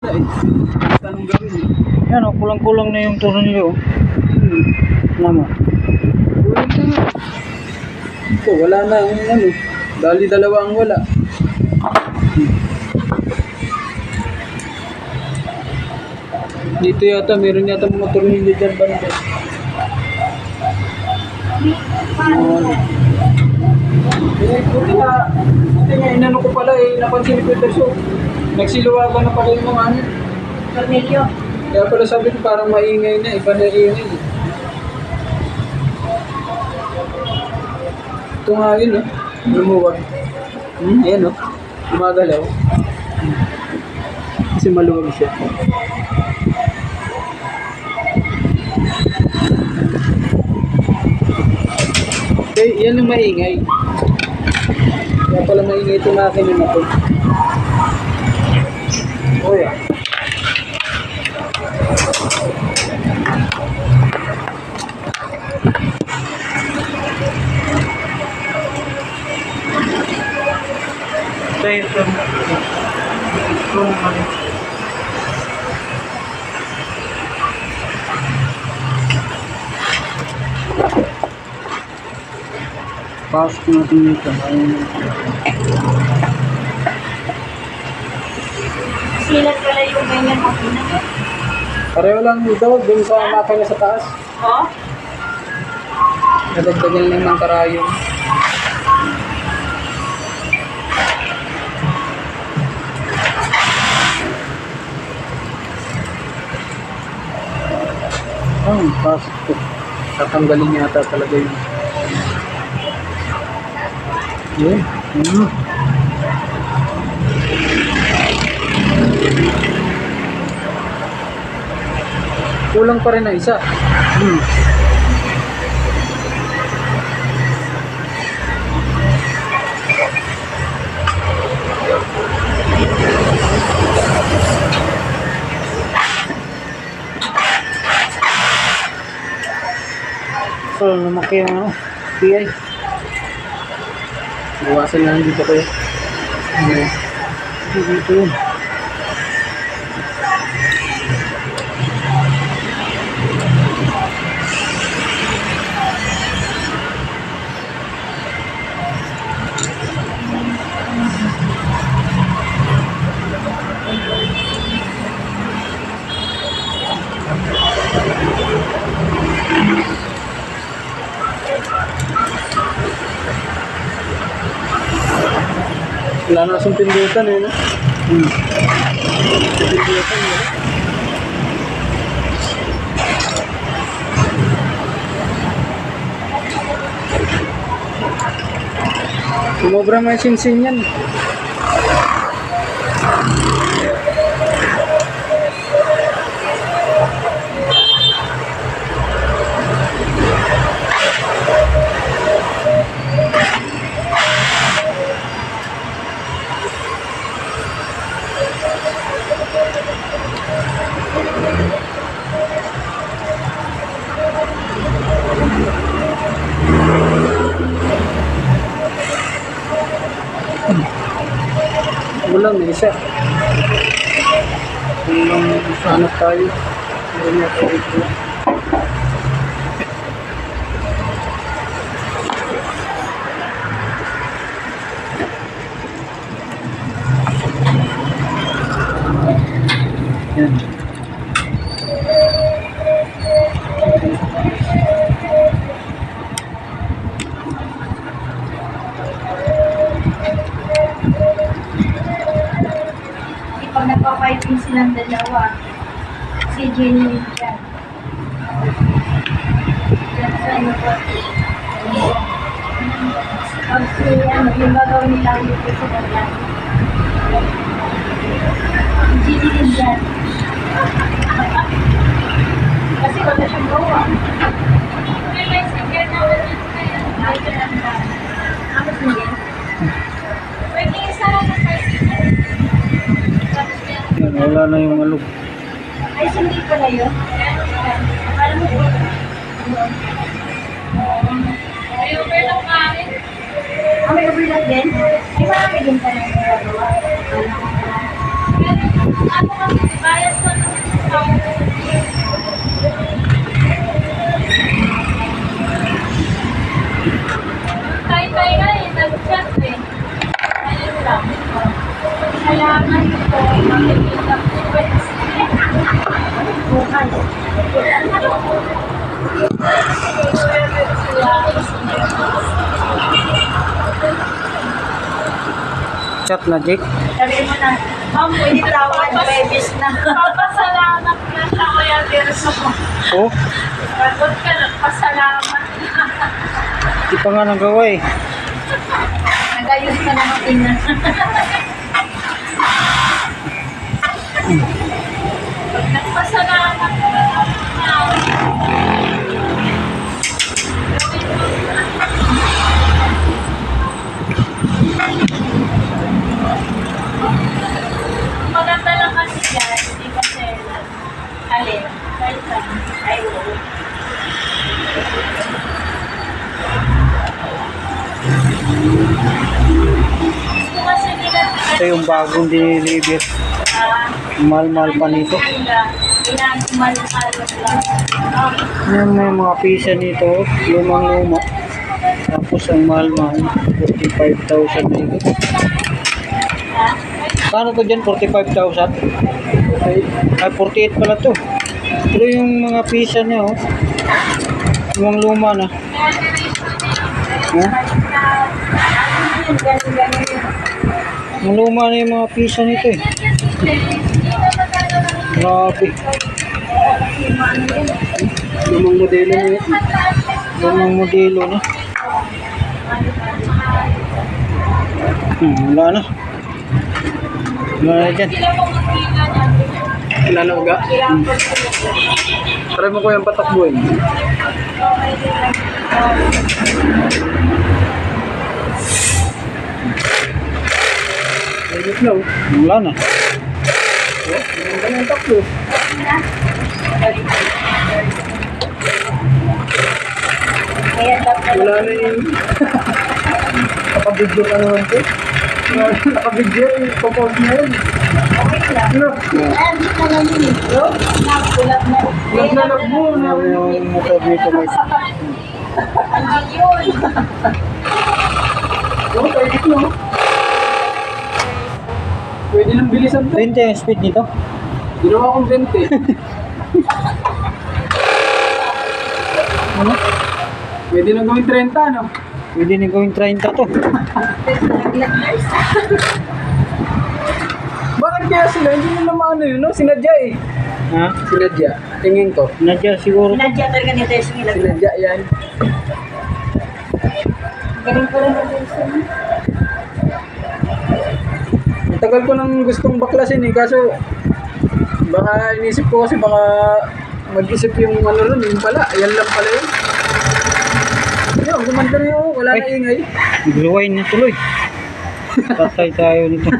Tanong gawin eh. Yan o, kulang-kulang na yung tornilyo. Hmm. Ano mo? Kulang. Ito, wala na ang ano. Dali dalawa ang wala. Dito yata, meron yata mga tornilyo dyan. Oo, ano. Eh, buti nga, buti nga, inano ko pala eh, napansin ni Peterson. Nagsiluwagan na pala yung mga ano. Tornilyo. Kaya pala sabi ko parang maingay na, iba na ingay. eh. Ito nga yun, oh. Lumuwag. Hmm, ayan, oh. Gumagalaw. Kasi maluwag siya. Okay, yan yung maingay. Kaya pala maingay ito na to. Oh, yeah. Ito yung tornilyo. Ito Pasok natin dito. Silat pala yung ganyan makina. Pareho lang daw dun sa makina sa taas. Oh? Nadagdagan lang ng karayong. Oh, pasok ko. Tatanggalin yata talaga yun. Ano? Kulang pa rin na isa. Hmm. So, lumaki yung ano, PI. Buwasan na lang dito kayo. Ano? Dito Wala na kasing pindutan eh, no? Hmm. Pindutan eh. Sumobra may sinsin yan. Wala, may isa. Kulang sana tayo. Meron yata ito. Yan. Pag si ano, yung gagawin nila dito sa dalawa. Si Jenny din yan. Kasi wala siyang gawa. Sa Yan, wala na yung alog. Ay, hindi pala yun. Akala mo po. Ah, may overlap din? May marami din pa na nagagawa. Ano kasi, bias ko naman sa Tayo-tayo na eh, nag-chat eh. Ayun lang. Salamat po. Jake. Sabi mo na, ma'am, pwede tawad, babies na. Papasalamat na sa Kuya Tirso. Oh, Ba't ka nagpasalamat? di pa nga nagawa eh. Nagayos ka na ng tingnan. Nagpasalamat na. Maganda lang kasi yan, hindi kasi alin, kahit saan, ay oo. Gusto kasi nila Ito yung bagong ah, Mahal-mahal pa nito. Yan may mga pisa nito, lumang-luma. Tapos ang mahal-mahal, 45,000 dito. Kano to dyan? 45,000? Ay, 48 pala to. Pero yung mga pisa niya, oh. Lumang-luma na. Ha? Ang luma na yung mga pisa nito eh. Grabe. Lumang modelo na yun. Lumang modelo na. Hmm, wala na. Wala na dyan. Kilala ko ga? Hmm. Try mo ko yung patakbuhin. Ayun na, oh. Wala na. Ang ganda ng takbo. Wala na yung... Nakabidyo ka naman ko. Nakabidyo yung pupos na yun. okay lang. Ano? Yun. No? Nakulat na. Naglalag mo. Ano motor dito may Ang yun. Oo, tayo no? Pwede nang bilisan to. 20 yung speed nito. Ginawa kong 20. Ano? Pwede nang gawin 30, no? Pwede na gawin 30 to. Bakit kaya sila? Hindi mo naman ano yun, no? Sinadya eh. Ha? Sinadya. Tingin ko. Nadya siguro to. Nadya talaga nito yung singilag. Sinadya yan. Galing ko lang nag-nurse. Ang tagal ko nang gustong baklasin eh. Kaso, baka inisip ko kasi baka mag-isip yung ano ron, yun pala. Ayan lang pala yun. Yun, gumanda na yun. Wala na Ay. ingay. Nagluway na tuloy. Tatay tayo nito.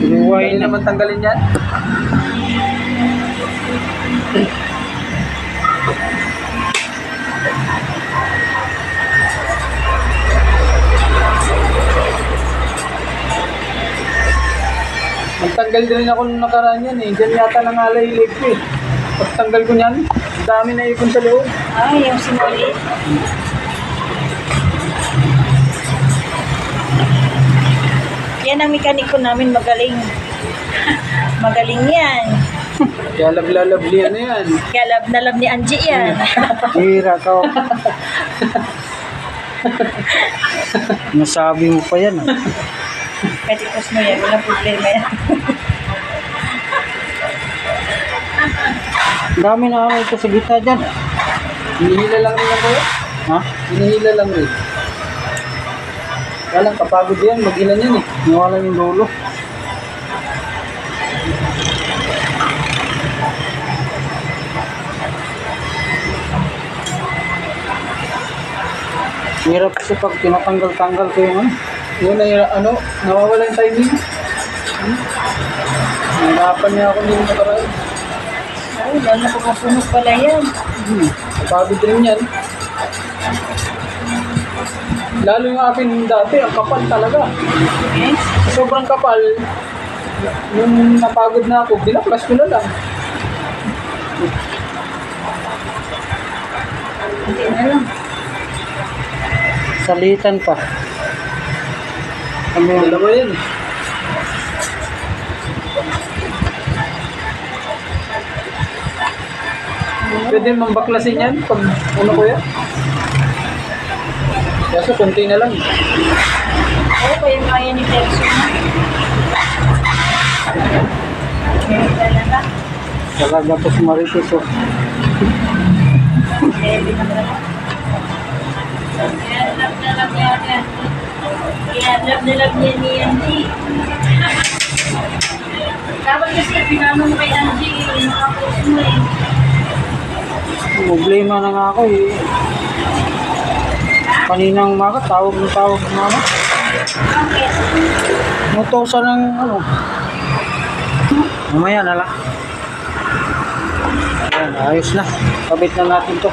Nagluway na. naman tanggalin yan. Magtanggal din ako nung nakaraan yan eh. Diyan yata nangalay yung leg ko eh. Pagtanggal ko niyan, dami na ipon sa loob. Ay, yung sinuli. Yan ang mekaniko namin magaling. magaling yan. Kaya labla-labli ano yan. Kaya lab na lab ni Angie yan. Hira ka. Nasabi mo pa yan. ah. Pwede pos mo yan, walang problema yan. Ang dami na ano ito sa gitna dyan. Hinihila lang rin ako eh. Ha? Hinihila lang rin. Walang kapagod yan, mag-ilan yan eh. Nawala yung dulo. Hirap kasi pag tinatanggal-tanggal ko yung ano. Yun na yung ano, nawawala yung timing. Hmm? Nahirapan niya ako nung nakaraan. Ay, lalo ko kapunog pala yan. Hmm. Kapagod rin yan. Lalo yung akin dati, ang kapal talaga. Okay? Sobrang kapal. Nung napagod na ako, binaklas ko na lang. Hindi na lang. Salitan pa. Ang mga dalawa yun. Pwede mang baklasin yan pag ano ko yan. Kaso konti na lang. Oo, kaya kaya ni Telso na. Meron talaga. Talaga po si Marites oh. Meron talaga. Meron talaga. Kaya love na love niya ni Angie. Dapat kasi pinano mo kay Angie, nakapost mo eh. Problema na nga ako eh. Kaninang umaga, tawag ng tawag ng mama. Bakit? Mutosa ng ano. Mamaya na lang. Ayan, ayos na. Kabit na natin to.